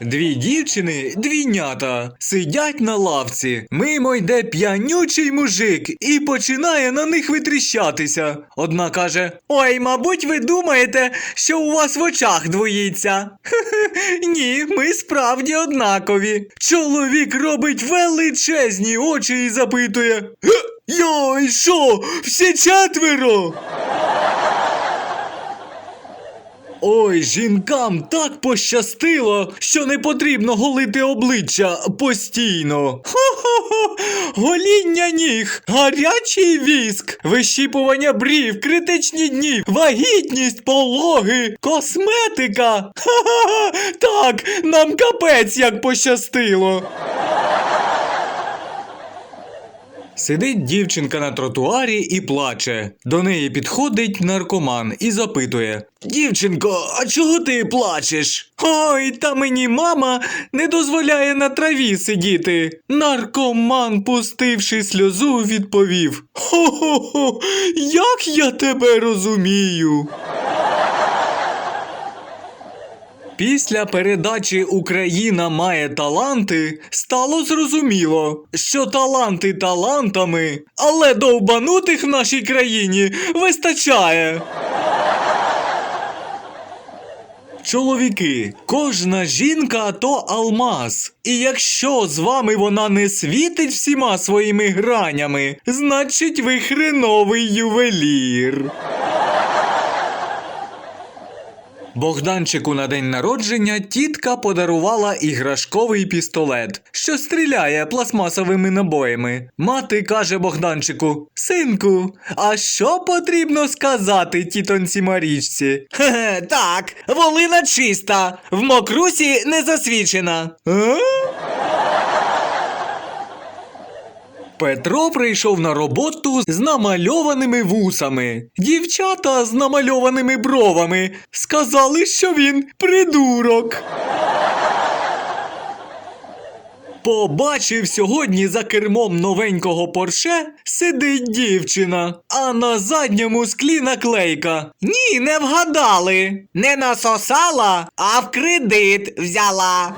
Дві дівчини, двійнята, сидять на лавці. Мимо йде п'янючий мужик і починає на них витріщатися. Одна каже: Ой, мабуть, ви думаєте, що у вас в очах двоїться. Хе-хе, Ні, ми справді однакові. Чоловік робить величезні очі і запитує: «Ге, Йой, що? Всі четверо? Ой, жінкам так пощастило, що не потрібно голити обличчя постійно. Хо-хо-хо! Гоління ніг, гарячий віск, вищіпування брів, критичні дні, вагітність, пологи, косметика. Ха-ха-ха! Так, нам капець як пощастило. Сидить дівчинка на тротуарі і плаче. До неї підходить наркоман і запитує: Дівчинко, а чого ти плачеш? Ой, та мені мама не дозволяє на траві сидіти. Наркоман, пустивши сльозу, відповів: Хо-хо-хо, як я тебе розумію. Після передачі Україна має таланти стало зрозуміло, що таланти талантами, але довбанутих в нашій країні вистачає. Чоловіки, кожна жінка то алмаз. І якщо з вами вона не світить всіма своїми гранями, значить ви хреновий ювелір. Богданчику на день народження тітка подарувала іграшковий пістолет, що стріляє пластмасовими набоями. Мати каже Богданчику: Синку, а що потрібно сказати тітонці Марічці? Хе, так, волина чиста, в мокрусі не засвічена. А? Петро прийшов на роботу з намальованими вусами. Дівчата з намальованими бровами сказали, що він придурок. Побачив сьогодні за кермом новенького порше сидить дівчина, а на задньому склі наклейка. Ні, не вгадали. Не насосала, а в кредит взяла.